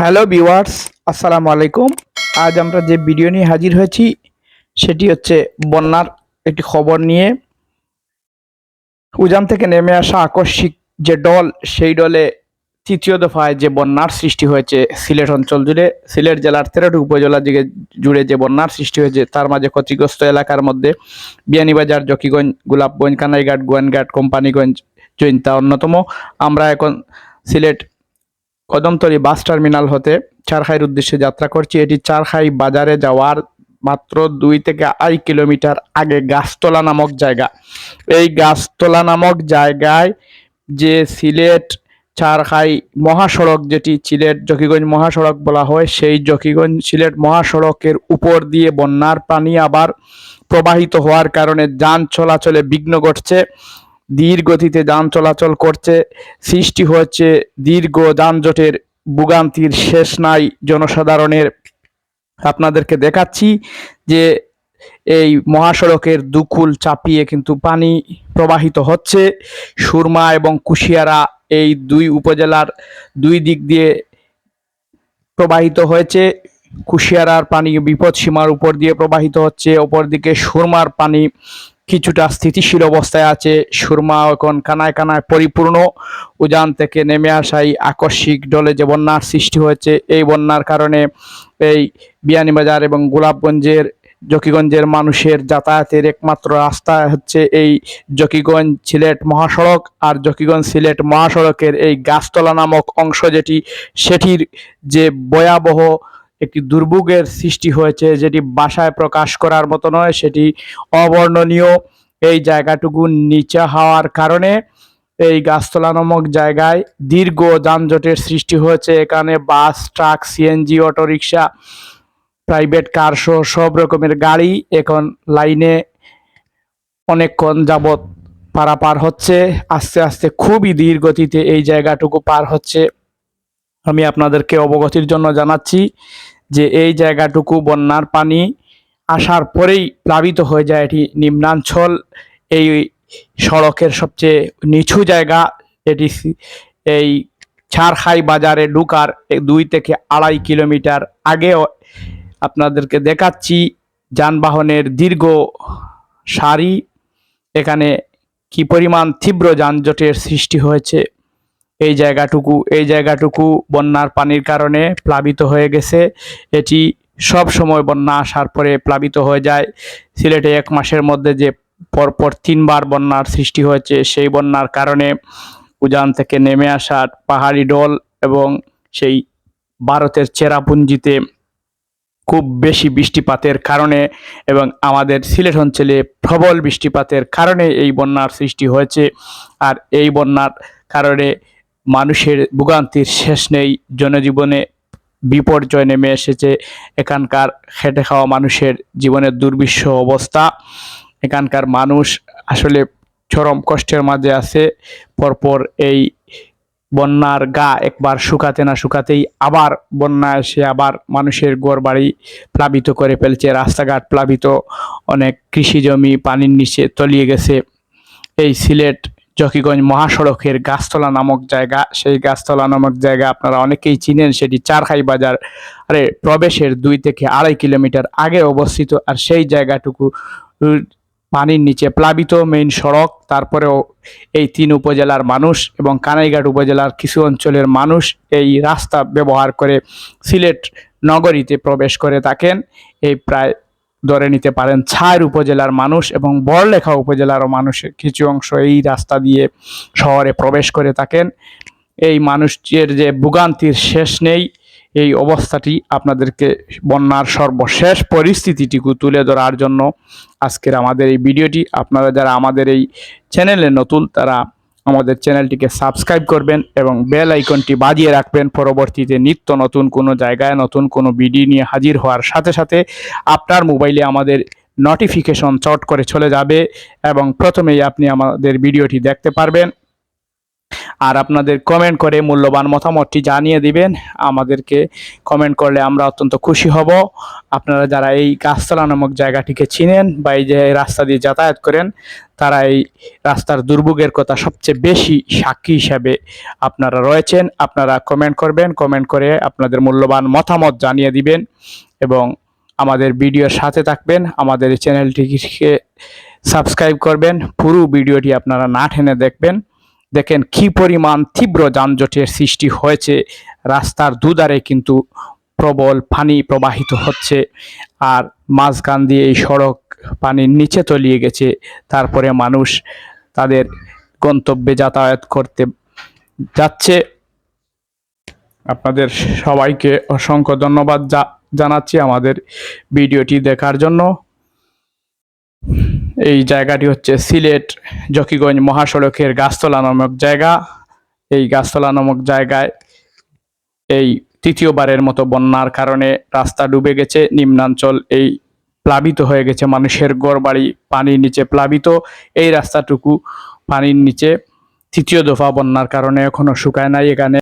Hello viewers, আসসালামু আলাইকুম। আজ আমরা যে ভিডিও নিয়ে হাজির হয়েছি, সেটি হচ্ছে বন্যার একটি খবর নিয়ে। উজান থেকে নেমে আসা আকস্মিক যে ডল, সেই ডলে তৃতীয় দফায় যে বন্যার সৃষ্টি হয়েছে সিলেট অঞ্চল জুড়ে, সিলেট জেলার তেরোটি উপজেলা দিকে জুড়ে যে বন্যার সৃষ্টি হয়েছে, তার মাঝে ক্ষতিগ্রস্ত এলাকার মধ্যে বিয়ানীবাজার, জকিগঞ্জ, গোলাপগঞ্জ, কানাইঘাট, গোয়ানঘাট, কোম্পানিগঞ্জ, জৈন্তা অন্যতম। আমরা এখন সিলেট কদমতলী বাস টার্মিনাল হতে চারখাইয়ের উদ্দেশ্যে যাত্রা করছি। এটি চারখাই বাজারে যাওয়ার মাত্র দুই থেকে আড়াই কিলোমিটার আগে গাছতলা নামক জায়গা। এই গাছতলা নামক জায়গায় যে সিলেট চারখাই মহাসড়ক, যেটি সিলেট জকিগঞ্জ মহাসড়ক বলা হয়, সেই জকিগঞ্জ সিলেট মহাসড়কের উপর দিয়ে বন্যার পানি আবার প্রবাহিত হওয়ার কারণে যান চলাচলে বিঘ্ন ঘটছে। ধীর গতিতে যান চলাচল করছে, সৃষ্টি হচ্ছে দীর্ঘ যানজটের ভোগান্তির শেষ নাই জনসাধারণের। আপনাদেরকে দেখাচ্ছি যে এই মহাসড়কের দুকুল চাপিয়ে কিন্তু পানি প্রবাহিত হচ্ছে। সুরমা এবং কুশিয়ারা এই দুই উপজেলার দুই দিক দিয়ে প্রবাহিত হয়েছে। কুশিয়ারার পানি বিপদ সীমার উপর দিয়ে প্রবাহিত হচ্ছে, অপরদিকে সুরমার পানি কিছুটা স্থিতিশীল অবস্থায় আছে। সুরমা এখন কানায় কানায় পরিপূর্ণ। উজান থেকে নেমে আসাই আকস্মিক ডলে যে বন্যার সৃষ্টি হয়েছে, এই বন্যার কারণে এই বিয়ানীবাজার এবং গোলাপগঞ্জের, জকিগঞ্জের মানুষের যাতায়াতের একমাত্র রাস্তা হচ্ছে এই জকিগঞ্জ সিলেট মহাসড়ক। আর জকিগঞ্জ সিলেট মহাসড়কের এই গাছতলা নামক অংশ যেটি, সেটির যে ভয়াবহ একটি দুর্ভোগের সৃষ্টি হয়েছে, যেটি বাসায় প্রকাশ করার মতো নয়, সেটি অবর্ণনীয়। এই জায়গাটুকু নিচে হওয়ার কারণে এই গাছতলা নামক জায়গায় দীর্ঘ যানজটের সৃষ্টি হয়েছে। এখানে bus, truck CNG autorickshaw, private car সহ সব রকমের গাড়ি এখন লাইনে অনেকক্ষণ যাবৎ পারাপার হচ্ছে। আস্তে আস্তে খুবই ধীর গতিতে এই জায়গাটুকু পার হচ্ছে। আমি আপনাদেরকে অবগতির জন্য জানাচ্ছি যে এই জায়গাটুকু বন্যার পানি আসার পরেই প্লাবিত হয়ে যায় এটি নিম্নাঞ্চল। এই সড়কের সবচেয়ে নিচু জায়গা, এটি এই ছারখাই বাজারে ঢুকার দুই থেকে আড়াই কিলোমিটার আগেও আপনাদেরকে দেখাচ্ছি। যানবাহনের দীর্ঘ সারি, এখানে কি পরিমাণ তীব্র যানজটের সৃষ্টি হয়েছে এই জায়গাটুকু এই জায়গাটুকু বন্যার পানির কারণে প্লাবিত হয়ে গেছে। এটি সব সময় বন্যা আসার পরে প্লাবিত হয়ে যায়। সিলেটে এক মাসের মধ্যে যে পরপর তিনবার বন্যার সৃষ্টি হয়েছে, সেই বন্যার কারণে উজান থেকে নেমে আসা পাহাড়ি ডল এবং সেই ভারতের চেরাপুঞ্জিতে খুব বেশি বৃষ্টিপাতের কারণে এবং আমাদের সিলেট অঞ্চলে প্রবল বৃষ্টিপাতের কারণে এই বন্যার সৃষ্টি হয়েছে। আর এই বন্যার কারণে মানুষের ভোগান্তির শেষ নেই। জনজীবনে বিপর্যয় নেমে এসেছে। এখানকার খেটে খাওয়া মানুষের জীবনের দুর্বিষ অবস্থা। এখানকার মানুষ আসলে চরম কষ্টের মাঝে আছে। পরপর এই বন্যার গা একবার শুকাতে না শুকাতেই আবার বন্যা এসে আবার মানুষের ঘর বাড়ি প্লাবিত করে ফেলছে। রাস্তাঘাট প্লাবিত। অনেক কৃষি জমি পানির নিচে তলিয়ে গেছে। এই সিলেট জকিগঞ্জ মহাসড়কের গাছতলা নামক জায়গা। সেই গাছতলা নামক জায়গা আপনারা অনেকেই চিনেন, সেটি চারখাই বাজার, আরে প্রবেশের দুই থেকে আড়াই কিলোমিটার আগে অবস্থিত। আর সেই জায়গাটুকু পানির নিচে প্লাবিত মেইন সড়ক, তারপরেও এই তিন উপজেলার মানুষ এবং কানাইঘাট উপজেলার কিছু অঞ্চলের মানুষ এই রাস্তা ব্যবহার করে সিলেট নগরীতে প্রবেশ করে থাকেন। এই প্রায় ধরে নিতে পারেন ছায়ের উপজেলার মানুষ এবং বড়লেখা উপজেলারও মানুষের কিছু অংশ এই রাস্তা দিয়ে শহরে প্রবেশ করে থাকেন। এই মানুষের যে ভোগান্তির শেষ নেই, এই অবস্থাটি আপনাদেরকে বন্যার সর্বশেষ পরিস্থিতিটিকে তুলে ধরার জন্য আজকের আমাদের এই ভিডিওটি। আপনারা যারা আমাদের এই চ্যানেলে নতুন, তারা আমাদের চ্যানেলটিকে সাবস্ক্রাইব করবেন এবং বেল আইকনটি বাজিয়ে রাখবেন পরবর্তীতে নিত্য নতুন কোনো জায়গায় নতুন কোনো ভিডিও নিয়ে হাজির হওয়ার সাথে সাথে আপনার মোবাইলে আমাদের নোটিফিকেশন চট করে চলে যাবে এবং প্রথমেই আপনি আমাদের ভিডিওটি দেখতে পারবেন। আর আপনাদের কমেন্ট করে মূল্যবান মতামতটি জানিয়ে দিবেন। আমাদেরকে কমেন্ট করলে আমরা অত্যন্ত খুশি হব। আপনারা যারা এই গাছতলা নামক জায়গাটিকে চিনেন বা এই যে রাস্তা দিয়ে যাতায়াত করেন, তারা এই রাস্তার দুর্ভোগের কথা সবচেয়ে বেশি সাক্ষী হিসাবে আপনারা রয়েছেন। আপনারা কমেন্ট করবেন কমেন্ট করে আপনাদের মূল্যবান মতামত জানিয়ে দিবেন এবং আমাদের ভিডিওর সাথে থাকবেন। আমাদের চ্যানেলটিকে সাবস্ক্রাইব করবেন। পুরো ভিডিওটি আপনারা না টেনে দেখবেন। দেখেন কি পরিমাণ তীব্র যানজটের সৃষ্টি হয়েছে। রাস্তার দুধারে কিন্তু প্রবল পানি প্রবাহিত হচ্ছে আর মাঝখান দিয়ে এই সড়ক পানির নিচে তলিয়ে গেছে। তারপরে মানুষ তাদের গন্তব্যে যাতায়াত করতে যাচ্ছে। আপনাদের সবাইকে অসংখ্য ধন্যবাদ জানাচ্ছি আমাদের ভিডিওটি দেখার জন্য। এই জায়গাটি হচ্ছে সিলেট জকিগঞ্জ মহাসড়কের গাছতলা নামক জায়গা। এই গাছতলা নামক জায়গায় এই তৃতীয়বারের মতো বন্যার কারণে রাস্তা ডুবে গেছে, নিম্নাঞ্চল এই প্লাবিত হয়ে গেছে, মানুষের ঘরবাড়ি পানির নিচে প্লাবিত। এই রাস্তাটুকু পানির নিচে তৃতীয় দফা বন্যার কারণে এখনও শুকায় নাই। এখানে